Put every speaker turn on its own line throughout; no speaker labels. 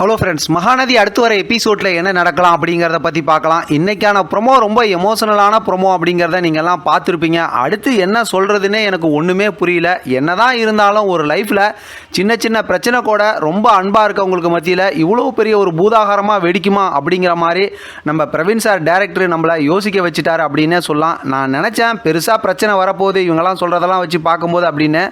Hello friends Mahanadi அடுத்து வர எபிசோடில் என்ன நடக்கலாம் அப்படிங்கிறத பற்றி பார்க்கலாம். இன்றைக்கான ப்ரொமோ ரொம்ப எமோஷனலான ப்ரொமோ அப்படிங்கிறத நீங்கள்லாம் பார்த்துருப்பீங்க. அடுத்து என்ன சொல்கிறதுனே எனக்கு ஒன்றுமே புரியல. என்னதான் இருந்தாலும் ஒரு லைஃப்பில் சின்ன சின்ன பிரச்சனை கூட ரொம்ப அன்பாக இருக்கவங்களுக்கு மத்தியில் இவ்வளோ பெரிய ஒரு பூதாகாரமாக வெடிக்குமா அப்படிங்கிற மாதிரி நம்ம பிரவீன் சார் டேரக்டர் நம்மளை யோசிக்க வச்சுட்டாரு அப்படின்னே சொல்லலாம். நான் நினச்சேன் பெருசாக பிரச்சனை வரப்போகுது. இவங்கெல்லாம் சொல்கிறதெல்லாம் வச்சு பார்க்கும்போது அப்படின்னு.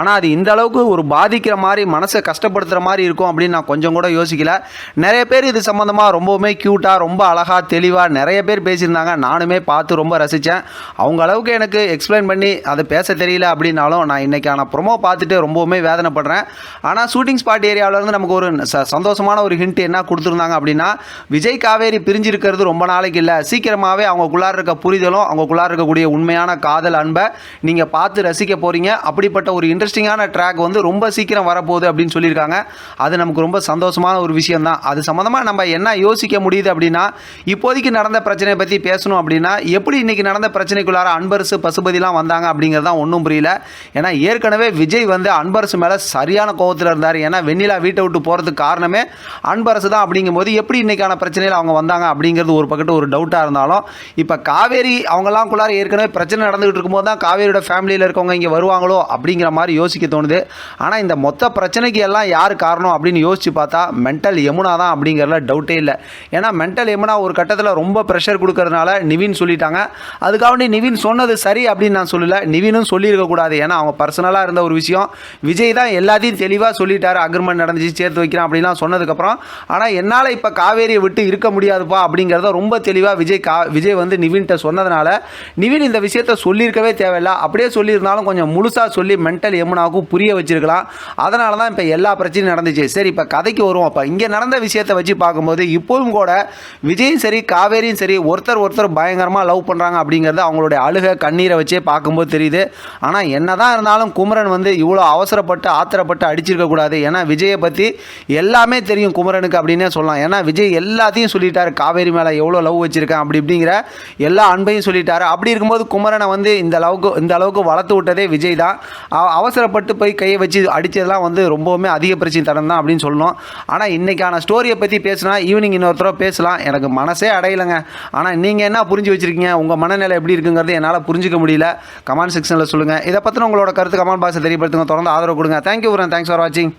ஆனால் அது இந்த அளவுக்கு ஒரு பாதிக்கிற மாதிரி மனசை கஷ்டப்படுத்துகிற மாதிரி இருக்கும் அப்படின்னு நான் கொஞ்சம் கூட யோசிக்கல நிறைய பேர் இது சம்மந்தமாக ரொம்பவுமே க்யூட்டாக ரொம்ப அழகாக தெளிவாக நிறைய பேர் பேசியிருந்தாங்க. நானுமே பார்த்து ரொம்ப ரசித்தேன் அவங்க அளவுக்கு எனக்கு எக்ஸ்பிளைன் பண்ணி அதை பேச தெரியல அப்படின்னாலும் நான் இன்றைக்கான ப்ரொமோ பார்த்துட்டு ரொம்பவுமே வேதனைப்படுறேன். ஆனால் ஷூட்டிங் ஸ்பாட் ஏரியாவிலேருந்து நமக்கு ஒரு ச- சந்தோஷமான ஒரு ஹிண்ட் என்ன கொடுத்துருந்தாங்க அப்படின்னா விஜய் காவேரி பிரிஞ்சிருக்கிறது ரொம்ப நாளைக்கு இல்லை. சீக்கிரமாகவே அவங்களுக்குள்ளார இருக்க புரிதலும் அவங்களுக்குள்ளார இருக்கக்கூடிய உண்மையான காதல் அன்பை நீங்கள் பார்த்து ரசிக்க போகிறீங்க அப்படிப்பட்ட ஒரு இன்ட்ரெஸ்டிங்கான ட்ராக் வந்து ரொம்ப சீக்கிரம் வரப்போகுது அப்படின்னு சொல்லியிருக்காங்க. அது நமக்கு ரொம்ப சந்தோஷமான ஒரு விஷயம் தான் அது சம்மந்தமாக நம்ம என்ன யோசிக்க முடியுது அப்படின்னா இப்போதைக்கு நடந்த பிரச்சனையை பற்றி பேசணும் அப்படின்னா எப்படி இன்றைக்கி நடந்த பிரச்சனைக்குள்ளார அன்பரசு பசுபதிலாம் வந்தாங்க அப்படிங்கிறது தான் ஒன்றும் புரியல. ஏன்னா ஏற்கனவே விஜய் வந்து அன்பரசு மேலே சரியான கோபத்தில் இருந்தார். ஏன்னா வெண்ணிலா வீட்டை விட்டு போகிறதுக்கு காரணமே அன்பரசு தான் அப்படிங்கும்போது எப்படி இன்றைக்கான பிரச்சனையில் அவங்க வந்தாங்க அப்படிங்கிறது ஒரு பக்கத்து ஒரு டவுட்டாக இருந்தாலும் இப்போ காவேரி அவங்கலாம் குள்ளார ஏற்கனவே பிரச்சனை நடந்துகிட்டு இருக்கும்போது தான் காவேரியோட ஃபேமிலியில் இருக்கவங்க இங்கே வருவாங்களோ அப்படிங்கிற மாதிரி யோசிக்க தோணுது. ஆனால் இந்த மொத்த பிரச்சனைக்கு எல்லாம் யார் காரணம் அப்படின்னு யோசிச்சு பார்த்தா மென்டல் யமுனா தான் அப்படிங்கிறதுல டவுட்டே இல்லை. ஏன்னா மென்டல் யமுனா ஒரு கட்டத்தில் ரொம்ப ப்ரெஷர் கொடுக்கறதுனால நிவின் சொல்லிட்டாங்க. அதுக்காண்டி நிவின் சொன்னது சரி அப்படின்னு நான் சொல்லலை. நிவினும் சொல்லியிருக்கக்கூடாது ஏன்னா அவங்க பர்சனலாக இருந்த ஒரு விஷயம். விஜய் தான் எல்லாத்தையும் தெளிவாக சொல்லிட்டாரு. அக்ரிமெண்ட் நடந்துச்சு சேர்த்து வைக்கிறேன் அப்படின்லாம் சொன்னதுக்கப்புறம். ஆனால் என்னால் இப்போ காவேரியை விட்டு இருக்க முடியாதுப்பா அப்படிங்கிறத ரொம்ப தெளிவாக விஜய் கா விஜய் வந்து நிவின்கிட்ட சொன்னதுனால நிவின் இந்த விஷயத்த சொல்லியிருக்கவே தேவையில்ல. அப்படியே சொல்லியிருந்தாலும் கொஞ்சம் முழுசாக சொல்லி மென்டல் யமுனாவுக்கும் புரிய வச்சிருக்கலாம். அதனால தான் இப்போ எல்லா பிரச்சனையும் நடந்துச்சு. சரி இப்போ கதைக்கு வருவோம். அப்போ இங்கே நடந்த விஷயத்தை வச்சு பார்க்கும்போது இப்போவும் கூட விஜயும் சரி காவேரியும் சரி ஒருத்தர் ஒருத்தர் பயங்கரமாக லவ் பண்ணுறாங்க அப்படிங்கிறது அவங்களுடைய அழுகை கண்ணீரை வச்சே பார்க்கும்போது தெரியுது. ஆனால் என்ன தான் இருந்தாலும் குமரன் வந்து இவ்வளோ அவசரப்பட்டு ஆத்திரப்பட்டு அடிச்சிருக்கக்கூடாது ஏன்னா விஜயை பற்றி எல்லாமே தெரியும் குமரனுக்கு அப்படின்னே சொல்லலாம். ஏன்னா விஜய் எல்லாத்தையும் சொல்லிட்டார். காவேரி மேலே எவ்வளோ லவ் வச்சுருக்கேன் அப்படி இப்படிங்கிற எல்லா அன்பையும் சொல்லிட்டாரு. அப்படி இருக்கும்போது குமரனை வந்து இந்த அளவுக்கு இந்த அளவுக்கு வளர்த்து விட்டதே விஜய் தான். அவ- அவசரப்பட்டு போய் கையை வச்சு அடித்ததெல்லாம் வந்து ரொம்பவுமே அதிக பிரச்சனை தரம் தான் அப்படின்னு சொல்லணும். ஆனால் இன்றைக்கான ஸ்டோரியை பற்றி பேசினா ஈவினிங் இன்னொருத்தர பேசலாம். எனக்கு மனசே அடையலைங்க. ஆனால் நீங்கள் என்ன புரிஞ்சு வச்சுருக்கீங்க? உங்கள் மனநிலை எப்படி இருக்குங்கிறது என்னால் புரிஞ்சிக்க முடியல. கமெண்ட் செக்ஷனில் சொல்லுங்கள் இதை பற்றின உங்களோட கருத்து கமெண்ட் பாக்ஸில் தெரியப்படுத்துங்க. தொடர்ந்து ஆதரவு கொடுங்க. தேங்க்யூ தேங்க்ஸ் ஃபார் வாட்சிங்